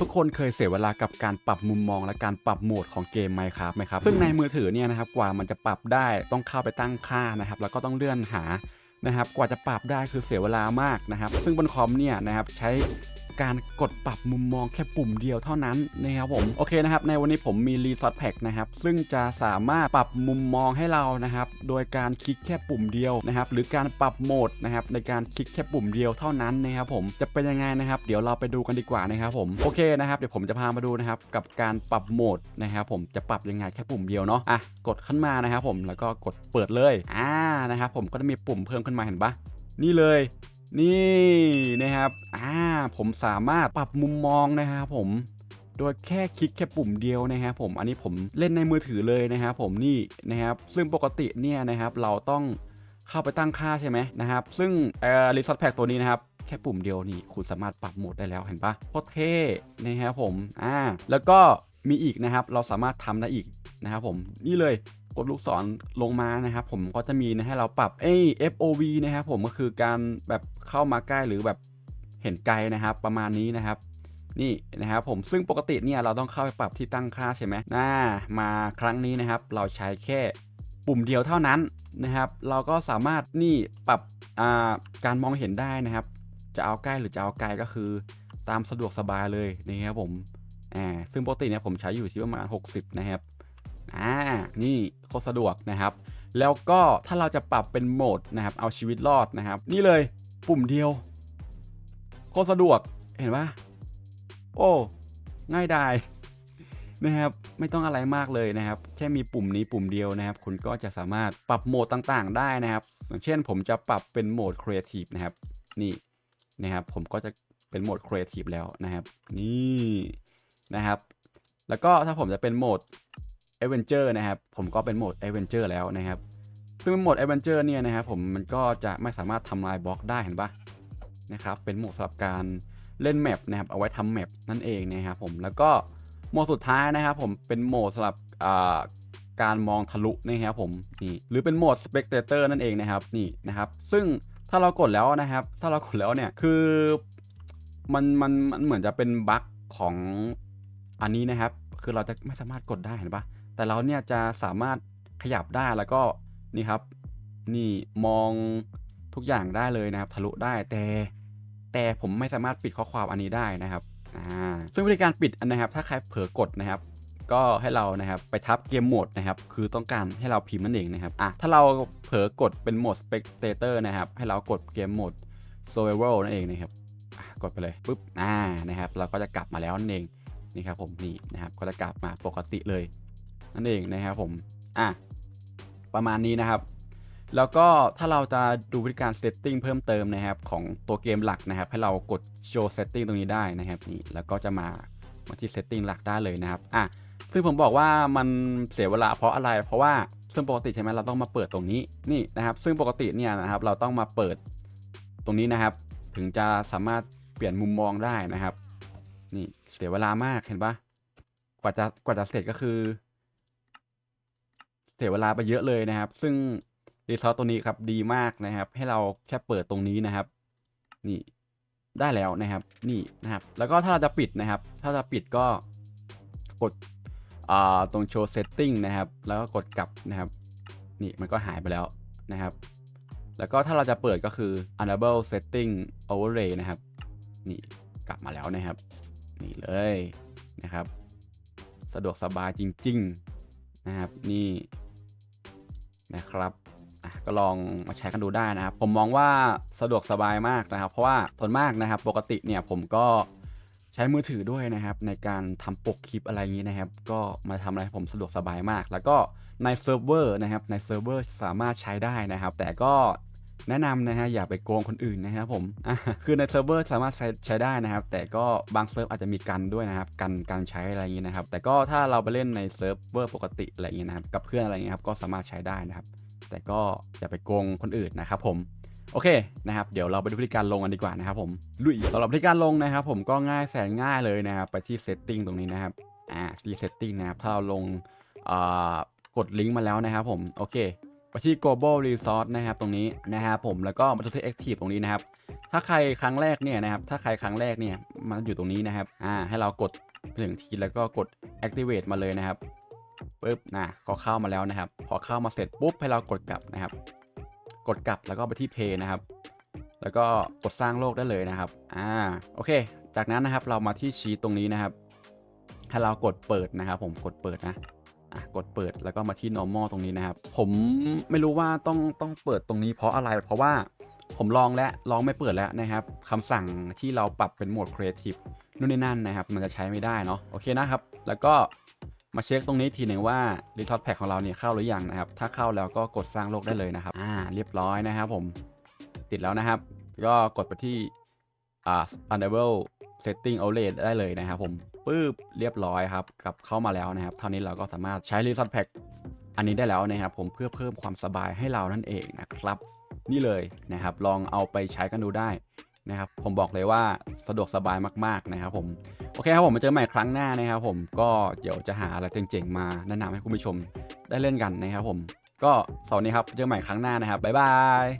ทุกคนเคยเสียเวลากับการปรับมุมมองและการปรับโหมดของเกม Minecraft ไหมครับซึ่งในมือถือเนี่ยนะครับกว่ามันจะปรับได้ต้องเข้าไปตั้งค่านะครับแล้วก็ต้องเลื่อนหานะครับกว่าจะปรับได้คือเสียเวลามากนะครับ ซึ่งบนคอมเนี่ยนะครับใช้ การกดปรับมุมมองแค่ปุ่มเดียวเท่านั้นนะครับผมโอเคนะครับในวันนี้ผมมีรีซอสแพ็กนะครับซึ่งจะสามารถปรับมุมมองให้เรานะครับโดยการคลิกแค่ปุ่มเดียวนะครับหรือการปรับโหมดนะครับในการคลิกแค่ปุ่มเดียวเท่านั้นนะครับผมจะเป็นยังไงนะครับเดี๋ยวเราไปดูกันดีกว่านะครับผมโอเคนะครับเดี๋ยวผมจะพามาดูนะครับกับการปรับโหมดนะครับผมจะปรับยังไงแค่ปุ่มเดียวเนาะอะกดขึ้นมานะครับผมแล้วก็กดเปิดเลยอ่านะครับผมก็จะมีปุ่มเพิ่มขึ้นมาเห็นปะนี่เลย นี่นะครับอ่าผมสามารถปรับมุมมองนะครับผมโดยแค่คลิกแค่ปุ่มเดียวนะครับผมอันนี้ผมเล่นในมือถือเลยนะครับผมนี่นะครับซึ่งปกติเนี่ยนะครับเราต้องเข้าไปตั้งค่าใช่ไหมนะครับ ซึ่งเอ่อรีสอร์ทแพ็กตัวนี้นะครับแค่ปุ่มเดียวนี่คุณสามารถปรับโหมดได้แล้วเห็นปะโคตรเท่นะครับผมอ่าแล้วก็มีอีกนะครับเราสามารถทำได้อีกนะครับผมนี่เลยกดลูกศรลงมานะครับ ผมก็จะมีนะให้เราปรับเอ้ FOV นะครับผมก็คือการแบบเข้ามาใกล้หรือแบบเห็นไกลนะครับ ประมาณนี้นะครับนี่นะครับผมซึ่งปกติเนี่ยเราต้องเข้าไปปรับที่ตั้งค่าใช่ไหมน่ามาครั้งนี้นะครับ เราใช้แค่ปุ่มเดียวเท่านั้นนะครับ เราก็สามารถนี่ปรับอ่าการมองเห็นได้นะครับ จะเอาใกล้หรือจะเอาไกลก็คือ ตามสะดวกสบายเลยนะครับผมอ่าซึ่งปกติเนี่ยผมใช้อยู่ที่ประมาณ 60 นะครับ อ่านี่โคตรสะดวกนะครับ แล้วก็ถ้าเราจะปรับเป็นโหมดนะครับ เอาชีวิตรอดนะครับ นี่เลยปุ่มเดียวโคตรสะดวกเห็นปะโอ้ง่ายดายนะครับไม่ต้องอะไรมากเลยนะครับ แค่มีปุ่มนี้ปุ่มเดียวนะครับ คุณก็จะสามารถปรับโหมดต่างๆ ได้นะครับ อย่างเช่นผมจะปรับเป็นโหมด Creative นะครับ นี่นะครับ ผมก็จะเป็นโหมด Creative แล้วนะครับ นี่นะครับ แล้วก็ถ้าผมจะเป็นโหมด a d v e n t u r e นะครับ ผมก็เป็นโหมด a d v e n t u r e แล้วนะครับ ซึ่งโหมด a d v e n t u r e เนี่ยนะครับผมมันก็จะไม่สามารถทำลายบล็อกได้เห็นปะนะครับ เป็นโหมดสำหรับการเล่นแมปนะครับ เอาไว้ทำแมปนั่นเองนะครับผม แล้วก็โหมดสุดท้ายนะครับผมเป็นโหมดสำหรับการมองทะลุนะครับผมนี่หรือเป็นโหมด spectator นั่นเองนะครับนี่นะครับ ซึ่งถ้าเรากดแล้วนะครับ ถ้าเรากดแล้วเนี่ยคือมันมันมันเหมือนจะเป็นบั๊กของอันนี้นะครับ คือเราจะไม่สามารถกดได้เห็นปะ แต่เราเนี่ยจะสามารถขยับได้แล้วก็นี่ครับ นี่มองทุกอย่างได้เลยนะครับทะลุได้แต่แต่ผมไม่สามารถปิดข้อความอันนี้ได้นะครับอ่าซึ่งวิธีการปิดนนะครับ ถ้าใครเผลอกดนะครับ ก็ให้เรานะครับไปทับเกมโหมดนะครับ คือต้องการให้เราพิมพ์นั่นเองนะครับอะถ้าเราเผลอกดเป็นโหมด spectator นะครับ ให้เรากดเกมโหมด survival นั่นเองนะครับกดไปเลยปุ๊บอ่านะครับ เราก็จะกลับมาแล้วนั่นเองนี่ครับผมนี่นะครับ ก็จะกลับมาปกติเลย นั่นเองนะครับผมอะประมาณนี้นะครับ แล้วก็ถ้าเราจะดูวิธีการ setting เพิ่มเติมนะครับ ของตัวเกมหลักนะครับ ให้เรากด show setting ตรงนี้ได้นะครับนี่แล้วก็จะมามาที่ setting หลักได้เลยนะครับอะซึ่งผมบอกว่ามันเสียเวลาเพราะอะไร เพราะว่าซึ่งปกติใช่ไหมเราต้องมาเปิดตรงนี้นี่นะครับ ซึ่งปกติเนี่ยนะครับ เราต้องมาเปิดตรงนี้นะครับ ถึงจะสามารถเปลี่ยนมุมมองได้นะครับ นี่เสียเวลามากเห็นปะกว่าจะกว่าจะเสร็จก็คือ เสียเวลาไปเยอะเลยนะครับ ซึ่งรีซอสตัวนี้ครับดีมากนะครับ ให้เราแค่เปิดตรงนี้นะครับ นี่ได้แล้วนะครับ นี่นะครับ แล้วก็ถ้าเราจะปิดนะครับ ถ้าจะปิดก็กดตรงโชว์เซตติ้งนะครับ แล้วก็กดกลับนะครับ นี่มันก็หายไปแล้วนะครับ แล้วก็ถ้าเราจะเปิดก็คือ enable setting overlay นะครับ นี่กลับมาแล้วนะครับ นี่เลยนะครับ สะดวกสบายจริง ๆ นะครับ นี่ นะครับก็ลองมาใช้กันดูได้นะครับ ผมมองว่าสะดวกสบายมากนะครับ เพราะว่าทนมากนะครับ ปกติเนี่ยผมก็ใช้มือถือด้วยนะครับ ในการทำปกคลิปอะไรอย่างนี้นะครับ ก็มาทำอะไรให้ผมสะดวกสบายมาก แล้วก็ในเซิร์ฟเวอร์นะครับในเซิร์ฟเวอร์สามารถใช้ได้นะครับ แต่ก็ แนะนำนะฮะอย่าไปโกงคนอื่นนะครับผมคือในเซิร์ฟเวอร์สามารถใช้ใช้ได้นะครับ แต่ก็บางเซิร์ฟอาจจะมีกันด้วยนะครับกันการใช้อะไรอย่างนี้นะครับ แต่ก็ถ้าเราไปเล่นในเซิร์ฟเวอร์ปกติอะไรอย่างนี้นะครับกับเพื่อนอะไรอย่างนี้ครับก็สามารถใช้ได้นะครับ แต่ก็อย่าไปโกงคนอื่นนะครับผมโอเคนะครับเดี๋ยวเราไปดูวิธีการลงกันดีกว่านะครับผมลุยสำหรับวิธีการลงนะครับ ผมก็ง่ายแสนง่ายเลยนะครับไปที่ setting ตรงนี้นะครับอ่าที่ setting นะครับถ้าเราลงอ่ากดลิงก์มาแล้วนะครับผมโอเค ไปที่ global resource นะครับตรงนี้นะครับผมแล้วก็มาที่ active ตรงนี้นะครับ ถ้าใครครั้งแรกเนี่ยนะครับถ้าใครครั้งแรกเนี่ยมันอยู่ตรงนี้นะครับอ่าให้เรากดไปถึงทีแล้วก็กด activate มาเลยนะครับปึ๊บนะก็เข้ามาแล้วนะครับ พอเข้ามาเสร็จปุ๊บให้เรากดกลับนะครับ กดกลับแล้วก็ไปที่ pay นะครับ แล้วก็กดสร้างโลกได้เลยนะครับอ่าโอเค จากนั้นนะครับเรามาที่ชีตตรงนี้นะครับให้เรากดเปิดนะครับ ผมกดเปิดนะ อะกดเปิดแล้วก็มาที่ normal ตรงนี้นะครับ ผมไม่รู้ว่าต้องต้องเปิดตรงนี้เพราะอะไร เพราะว่าผมลองแล้วลองไม่เปิดแล้วนะครับคำสั่งที่เราปรับเป็นโหมด creative นู่นนี่นั่นนะครับ มันจะใช้ไม่ได้เนาะโอเคนะครับ แล้วก็มาเช็คตรงนี้ทีหนึ่งว่า resource pack ของเราเนี่ยเข้าหรือยังนะครับ ถ้าเข้าแล้วก็กดสร้างโลกได้เลยนะครับ อ่า เรียบร้อยนะครับผม ติดแล้วนะครับ ก็กดไปที่ อ่า enable setting outlet ได้เลยนะครับผมปึ๊บเรียบร้อยครับกลับเข้ามาแล้วนะครับเท่านี้เราก็สามารถใช้ resource pack อันนี้ได้แล้วนะครับผมเพื่อเพิ่มความสบายให้เรานั่นเองนะครับ นี่เลยนะครับลองเอาไปใช้กันดูได้นะครับผมบอกเลยว่าสะดวกสบายมากๆนะครับผมโอเคครับผมมาเจอใหม่ครั้งหน้านะครับผมก็เดี๋ยวจะหาอะไรเจ๋งๆมาแนะนำให้คุณผู้ชมได้เล่นกันนะครับผมก็สวัสดีครับเจอใหม่ครั้งหน้านะครับบ๊ายบาย